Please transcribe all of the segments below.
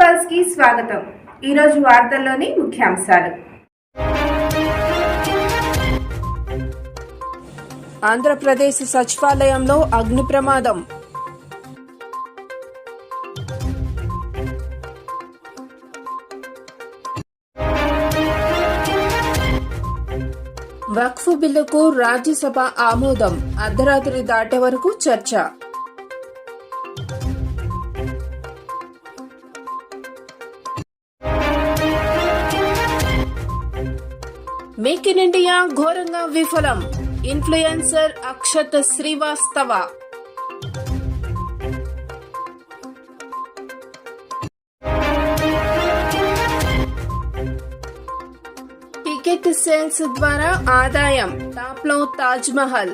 పల్స్కి స్వాగతం. ఈరోజు వార్తల్లోని ముఖ్యాంశాలు. ఆంధ్రప్రదేశ్ సచివాలయంలో అగ్ని ప్రమాదం. వక్ఫ్ బిల్లుకు రాజ్యసభ ఆమోదం. అర్ధరాత్రి దాటే వరకు చర్చ. మేక్ ఇన్ ఇండియా ఘోరంగా విఫలం. Influencer Akshat Srivastava. Ticket sales ద్వారా ఆదాయం. టాప్లో తాజ్ మహల్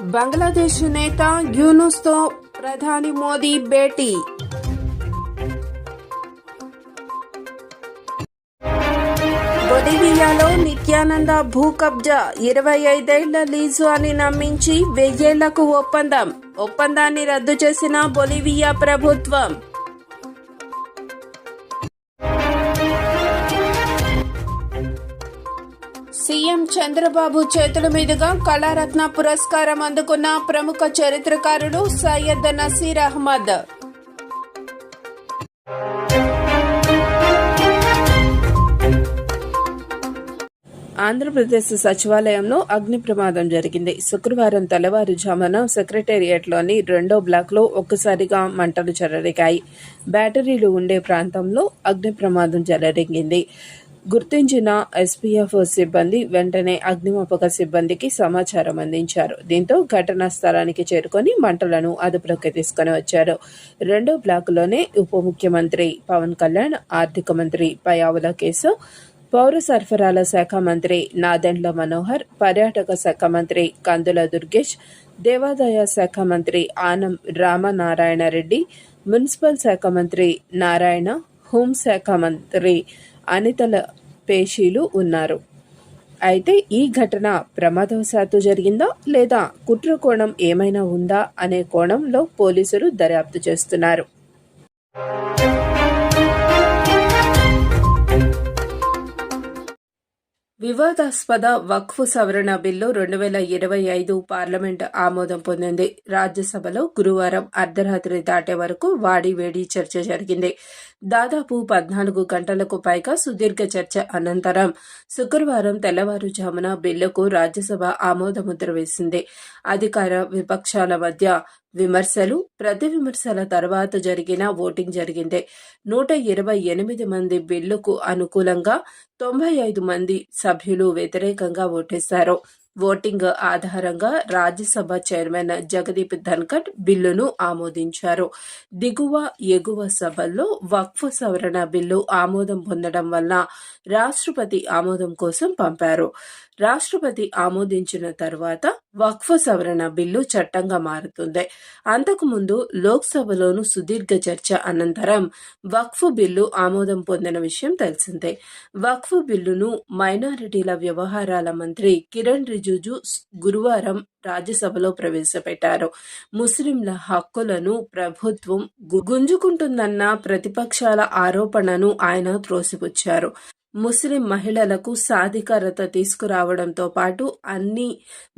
బంగ్లాదేశ్ నేత యూనుస్తో ప్రధాని మోదీ భేటీ. బొలివియాలో నిత్యానంద భూ కబ్జా ఇరవై ఐదేళ్ళ లీజు అని నమ్మించి వెయ్యేళ్ళకు ఒప్పందం. ఒప్పందాన్ని రద్దు చేసిన బొలివియా ప్రభుత్వం. సీఎం చంద్రబాబు చేతుల మీదుగా కళారత్న పురస్కారం అందుకున్న ప్రముఖ చరిత్రకారుడు సయ్యద్ నసీర్ అహ్మద్. ఆంధ్రప్రదేశ్ సచివాలయంలో అగ్ని ప్రమాదం జరిగింది. శుక్రవారం తెల్లవారుజామున సెక్రటేరియట్లోని రెండో బ్లాక్లో ఒక్కసారిగా మంటలు చెలరేగాయి. బ్యాటరీలు ఉండే ప్రాంతంలో అగ్ని ప్రమాదం చెలరేగింది గుర్తించిన ఎస్పీఎఫ్ సిబ్బంది వెంటనే అగ్నిమాపక సిబ్బందికి సమాచారం అందించారు. దీంతో ఘటనా స్థలానికి చేరుకొని మంటలను అదుపులోకి తీసుకుని వచ్చారు. రెండో బ్లాకులోనే ఉప ముఖ్యమంత్రి పవన్ కళ్యాణ్ ఆర్థిక మంత్రి పయావుల కేసు పౌర సరఫరాల శాఖ మంత్రి నాదెండ్ల మనోహర్ పర్యాటక శాఖ మంత్రి కందుల దుర్గేష్ దేవాదాయ శాఖ మంత్రి ఆనం రామనారాయణ రెడ్డి మున్సిపల్ శాఖ మంత్రి నారాయణ హోంశాఖ మంత్రి అనితల పేషీలు ఉన్నారు. అయితే ఈ ఘటన ప్రమాదవశాత్తు జరిగిందా లేదా కుట్ర కోణం ఏమైనా ఉందా అనే కోణంలో పోలీసులు దర్యాప్తు చేస్తున్నారు. వివాదాస్పద వక్ఫ్ సవరణ బిల్లు రెండు వేల ఇరవై ఐదు పార్లమెంట్ ఆమోదం పొందింది. రాజ్యసభలో గురువారం అర్ధరాత్రి దాటే వరకు వాడి వేడి చర్చ జరిగింది. దాదాపు పద్నాలుగు గంటలకు పైగా సుదీర్ఘ చర్చ అనంతరం శుక్రవారం తెల్లవారుజామున బిల్లుకు రాజ్యసభ ఆమోదముద్ర వేసింది. అధికార విపక్షాల మధ్య విమర్శలు ప్రతి విమర్శల తర్వాత జరిగిన ఓటింగ్ జరిగింది. నూట ఇరవై ఎనిమిది మంది బిల్లుకు అనుకూలంగా తొంభై ఐదు మంది సభ్యులు వ్యతిరేకంగా ఓటేశారు. ఓటింగ్ ఆధారంగా రాజ్యసభ చైర్మన్ జగదీప్ ధన్కడ్ బిల్లును ఆమోదించారు. దిగువ ఎగువ సభల్లో వక్ఫ్ సవరణ బిల్లు ఆమోదం పొందడం వల్ల రాష్ట్రపతి ఆమోదం కోసం పంపారు. రాష్ట్రపతి ఆమోదించిన తర్వాత వక్ఫ్ సవరణ బిల్లు చట్టంగా మారుతుంది. అంతకుముందు లోక్సభలోను సుదీర్ఘ చర్చ అనంతరం వక్ఫ్ బిల్లు ఆమోదం పొందిన విషయం తెలిసిందే. వక్ఫ్ బిల్లును మైనారిటీల వ్యవహారాల మంత్రి కిరణ్ రిజుజు గురువారం రాజ్యసభలో ప్రవేశపెట్టారు. ముస్లింల హక్కులను ప్రభుత్వం గు- గుంజుకుంటుందన్న ప్రతిపక్షాల ఆరోపణను ఆయన త్రోసిపుచ్చారు. ముస్లిం మహిళలకు సాధికారత తీసుకురావడంతో పాటు అన్ని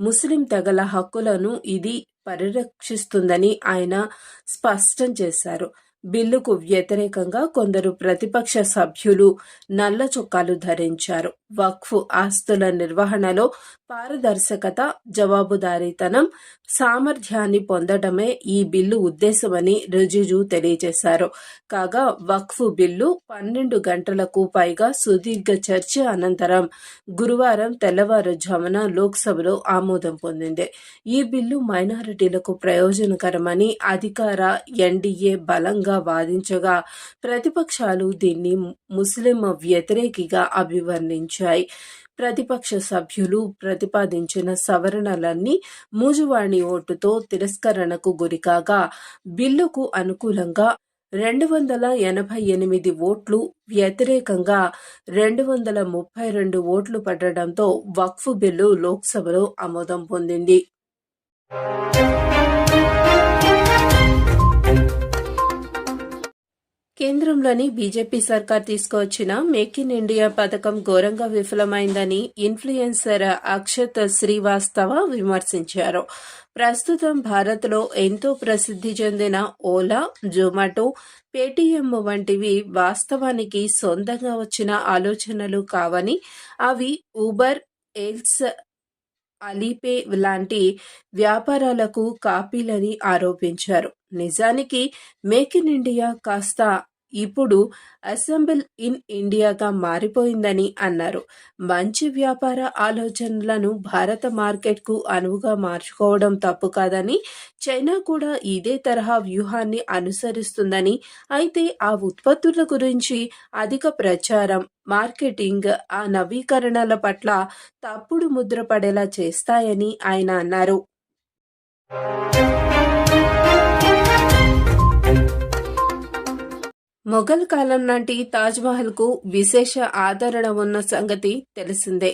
ముస్లిం తెగల హక్కులను ఇది పరిరక్షిస్తుందని ఆయన స్పష్టం చేశారు. బిల్లుకు వ్యతిరేకంగా కొందరు ప్రతిపక్ష సభ్యులు నల్ల చొక్కాలు ధరించారు. వక్ఫ్ ఆస్తుల నిర్వహణలో పారదర్శకత జవాబుదారీతనం సామర్థ్యాన్ని పొందడమే ఈ బిల్లు ఉద్దేశమని రిజిజు తెలియజేశారు. కాగా వక్ఫ్ బిల్లు పన్నెండు గంటలకు పైగా సుదీర్ఘ చర్చ అనంతరం గురువారం తెల్లవారుజామున లోక్సభలో ఆమోదం పొందింది. ఈ బిల్లు మైనారిటీలకు ప్రయోజనకరమని అధికార ఎన్డీఏ బలంగా వాదించగా ప్రతిపక్షాలు దీన్ని ముస్లిం వ్యతిరేకిగా అభివర్ణించాయి. ప్రతిపక్ష సభ్యులు ప్రతిపాదించిన సవరణలన్నీ మూజువాణి ఓటుతో తిరస్కరణకు గురికాగా. బిల్లుకు అనుకూలంగా రెండు వందల ఎనభై ఎనిమిది ఓట్లు వ్యతిరేకంగా రెండు వందల ముప్పై రెండు ఓట్లు పడడంతో వక్ఫ్ బిల్లు లోక్సభలో ఆమోదం పొందింది. కేంద్రంలోని బీజేపీ సర్కార్ తీసుకువచ్చిన మేక్ ఇన్ ఇండియా పథకం ఘోరంగా విఫలమైందని ఇన్ఫ్లుయెన్సర్ అక్షత్ శ్రీవాస్తవ విమర్శించారు. ప్రస్తుతం భారత్లో ఎంతో ప్రసిద్ధి చెందిన ఓలా జొమాటో పేటీఎం వంటివి వాస్తవానికి సొంతంగా వచ్చిన ఆలోచనలు కావని అవి ఊబర్ ఎల్స్ అలీపే లాంటి వ్యాపారాలకు కాపీలని ఆరోపించారు. నిజానికి మేక్ ఇన్ ఇండియా కాస్త ఇప్పుడు అసెంబుల్ ఇన్ ఇండియాగా మారిపోయిందని అన్నారు. మంచి వ్యాపార ఆలోచనలను భారత మార్కెట్కు అనువుగా మార్చుకోవడం తప్పు కాదని చైనా కూడా ఇదే తరహా వ్యూహాన్ని అనుసరిస్తుందని అయితే ఆ ఉత్పత్తుల గురించి అధిక ప్రచారం మార్కెటింగ్ ఆ నవీకరణల పట్ల తప్పుడు ముద్ర పడేలా చేస్తాయని ఆయన అన్నారు. మొఘల్ కాలం నాటి తాజ్మహల్కు విశేష ఆదరణ ఉన్న సంగతి తెలిసిందే.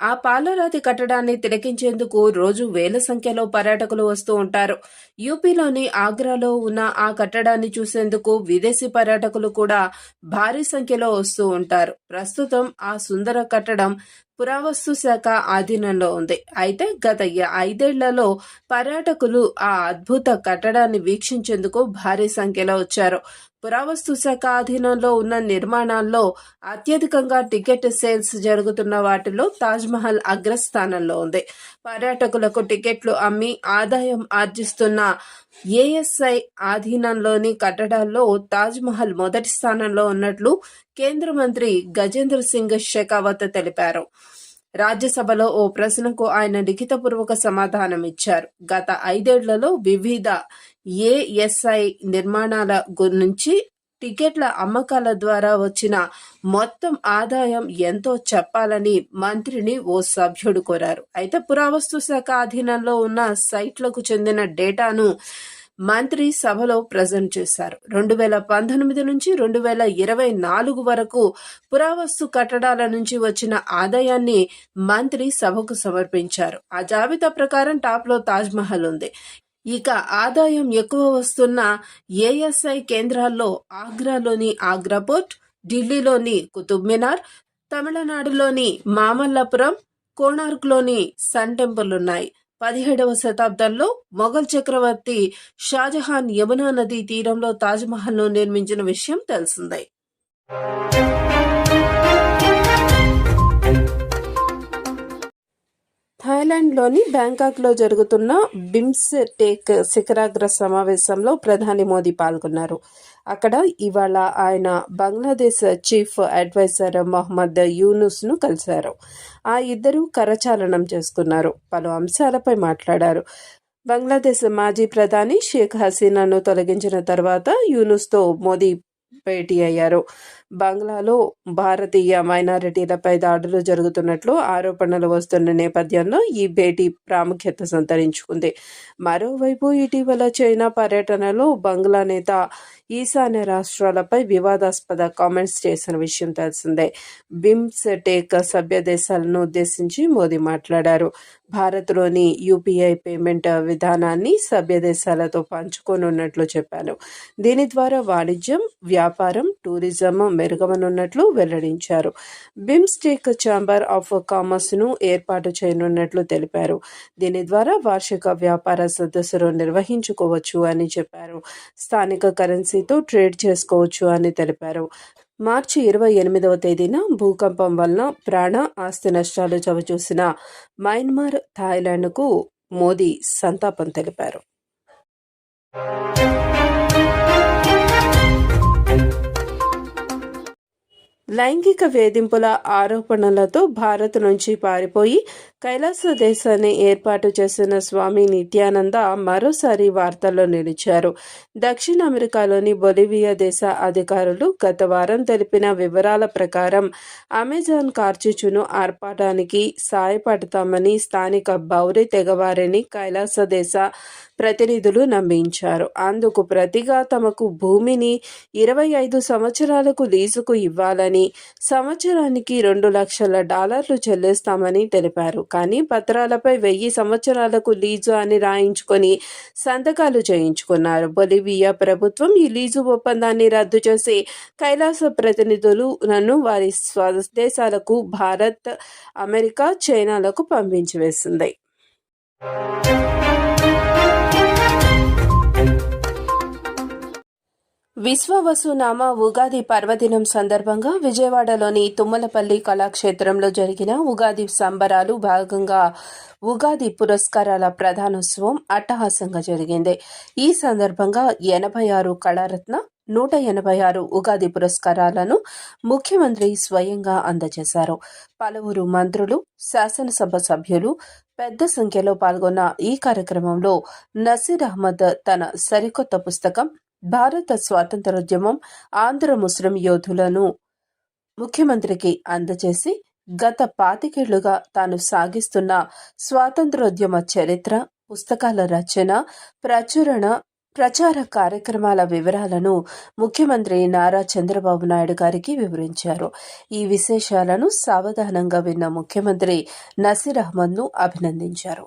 ఆ పాలరాతి కట్టడాన్ని తిలకించేందుకు రోజు వేల సంఖ్యలో పర్యాటకులు వస్తూ ఉంటారు. యూపీలోని ఆగ్రాలో ఉన్న ఆ కట్టడాన్ని చూసేందుకు విదేశీ పర్యాటకులు కూడా భారీ సంఖ్యలో వస్తూ ఉంటారు. ప్రస్తుతం ఆ సుందర కట్టడం పురావస్తు శాఖ ఆధీనంలో ఉంది. అయితే గత ఐదేళ్ళలో పర్యాటకులు ఆ అద్భుత కట్టడాన్ని వీక్షించేందుకు భారీ సంఖ్యలో వచ్చారు. పురావస్తు శాఖ ఆధీనంలో ఉన్న నిర్మాణాల్లో అత్యధికంగా టికెట్ సేల్స్ జరుగుతున్న వాటిలో తాజ్మహల్ అగ్రస్థానంలో ఉంది. పర్యాటకులకు టికెట్లు అమ్మి ఆదాయం ఆర్జిస్తున్న ఏఎస్ఐ ఆధీనంలోని కట్టడాల్లో తాజ్మహల్ మొదటి స్థానంలో ఉన్నట్లు కేంద్ర మంత్రి గజేంద్ర సింగ్ షెకావత్ తెలిపారు. రాజ్యసభలో ఓ ప్రశ్నకు ఆయన లిఖితపూర్వక సమాధానం ఇచ్చారు. గత ఐదేళ్ళలో వివిధ ఏఎస్ఐ నిర్మాణాల గురించి టికెట్ల అమ్మకాల ద్వారా వచ్చిన మొత్తం ఆదాయం ఎంతో చెప్పాలని మంత్రిని ఓ సభ్యుడు కోరారు. అయితే పురావస్తు శాఖ ఆధీనంలో ఉన్న సైట్లకు చెందిన డేటాను మంత్రి సభలో ప్రజెంట్ చేశారు. రెండు వేల పంతొమ్మిది నుంచి రెండు వేల ఇరవై నాలుగు వరకు పురావస్తు కట్టడాల నుంచి వచ్చిన ఆదాయాన్ని మంత్రి సభకు సమర్పించారు. ఆ జాబితా ప్రకారం టాప్లో తాజ్మహల్ ఉంది. ఇక ఆదాయం ఎక్కువ వస్తున్న ఏఎస్ఐ కేంద్రాల్లో ఆగ్రాలోని ఆగ్రాపోర్ట్ ఢిల్లీలోని కుతుబ్ మినార్ తమిళనాడులోని మామల్లపురం కోణార్క్లోని సన్ టెంపుల్ ఉన్నాయి పదిహేడవ శతాబ్దంలో మొఘల్ చక్రవర్తి షాజహాన్ యమునా నదీ తీరంలో తాజ్మహల్ను నిర్మించిన విషయం తెలిసిందే. థాయిలాండ్లోని బ్యాంకాక్లో జరుగుతున్న బిమ్స్టెక్ శిఖరాగ్ర సమావేశంలో ప్రధాని మోదీ పాల్గొన్నారు. అక్కడ ఇవాళ ఆయన బంగ్లాదేశ్ చీఫ్ అడ్వైజర్ మొహమ్మద్ యూనుస్ను కలిశారు. ఆ ఇద్దరు కరచాలనం చేసుకున్నారు. పలు అంశాలపై మాట్లాడారు. బంగ్లాదేశ్ మాజీ ప్రధాని షేక్ హసీనాను తొలగించిన తర్వాత యూనుస్తో మోదీ భేటీ అయ్యారు. బంగ్లాలో భారతీయ మైనారిటీలపై దాడులు జరుగుతున్నట్లు ఆరోపణలు వస్తున్న నేపథ్యంలో ఈ భేటీ ప్రాముఖ్యత సంతరించుకుంది. మరోవైపు ఇటీవల చైనా పర్యటనలో బంగ్లా నేత ఈశాన్య రాష్ట్రాలపై వివాదాస్పద కామెంట్స్ చేసిన విషయం తెలిసిందే. బిమ్స్టెక్ సభ్య దేశాలను ఉద్దేశించి మోదీ మాట్లాడారు. భారత్లోని యూపీఐ పేమెంట్ విధానాన్ని సభ్య దేశాలతో పంచుకోనున్నట్లు చెప్పారు. దీని ద్వారా వాణిజ్యం వ్యాపారం టూరిజం మెరుగవనున్నట్లు వెల్లడించారు. బిమ్స్టెక్ ఛాంబర్ ఆఫ్ కామర్స్ను ఏర్పాటు చేయనున్నట్లు తెలిపారు. దీని ద్వారా వార్షిక వ్యాపార సదస్సులు నిర్వహించుకోవచ్చు అని చెప్పారు. స్థానిక కరెన్సీ కరెన్సీతో ట్రేడ్ చేసుకోవచ్చు అని తెలిపారు. మార్చి ఇరవై ఎనిమిదవ తేదీన భూకంపం వలన ప్రాణ ఆస్తి నష్టాలు చవిచూసిన మయన్మార్ థాయిలాండ్కు మోదీ సంతాపం తెలిపారు. లైంగిక వేధింపుల ఆరోపణలతో భారత్ నుంచి పారిపోయి కైలాస దేశాన్ని ఏర్పాటు చేసిన స్వామి నిత్యానంద మరోసారి వార్తల్లో నిలిచారు. దక్షిణ అమెరికాలోని బొలివియా దేశ అధికారులు గత వారం తెలిపిన వివరాల ప్రకారం అమెజాన్ కార్చిచును ఆర్పాటానికి సాయపడతామని స్థానిక బౌరి తెగవారిని కైలాస దేశ ప్రతినిధులు నమ్మించారు. అందుకు ప్రతిగా తమకు భూమిని ఇరవై ఐదు సంవత్సరాలకు లీజుకు ఇవ్వాలని సంవత్సరానికి రెండు లక్షల డాలర్లు చెల్లిస్తామని తెలిపారు. కానీ పత్రాలపై వెయ్యి సంవత్సరాలకు లీజు అని రాయించుకొని సంతకాలు చేయించుకున్నారు. బొలివియా ప్రభుత్వం ఈ లీజు ఒప్పందాన్ని రద్దు చేసి కైలాస ప్రతినిధులు నన్ను వారి స్వదేశాలకు భారత్ అమెరికా చైనాలకు పంపించి వేసింది విశ్వవసునామ ఉగాది పర్వదినం సందర్భంగా విజయవాడలోని తుమ్మలపల్లి కళాక్షేత్రంలో జరిగిన ఉగాది సంబరాలు భాగంగా ఉగాది పురస్కారాల ప్రధానోత్సవం అట్టహాసంగా జరిగింది. ఈ సందర్భంగా ఎనభై ఆరు కళారత్న నూట ఎనభై ఆరు ఉగాది పురస్కారాలను ముఖ్యమంత్రి స్వయంగా అందజేశారు. పలువురు మంత్రులు శాసనసభ సభ్యులు పెద్ద సంఖ్యలో పాల్గొన్న ఈ కార్యక్రమంలో నసీర్ అహ్మద్ తన సరికొత్త పుస్తకం భారత స్వాతంత్రోద్యమం ఆంధ్ర ముస్లిం యోధులను ముఖ్యమంత్రికి అందజేసి గత పాతికేళ్ళుగా తాను సాగిస్తున్న స్వాతంత్రోద్యమ చరిత్ర పుస్తకాల రచన ప్రచురణ ప్రచార కార్యక్రమాల వివరాలను ముఖ్యమంత్రి నారా చంద్రబాబు నాయుడు గారికి వివరించారు. ఈ విశేషాలను సావధానంగా విన్న ముఖ్యమంత్రి నసీర్ అహ్మద్ను అభినందించారు.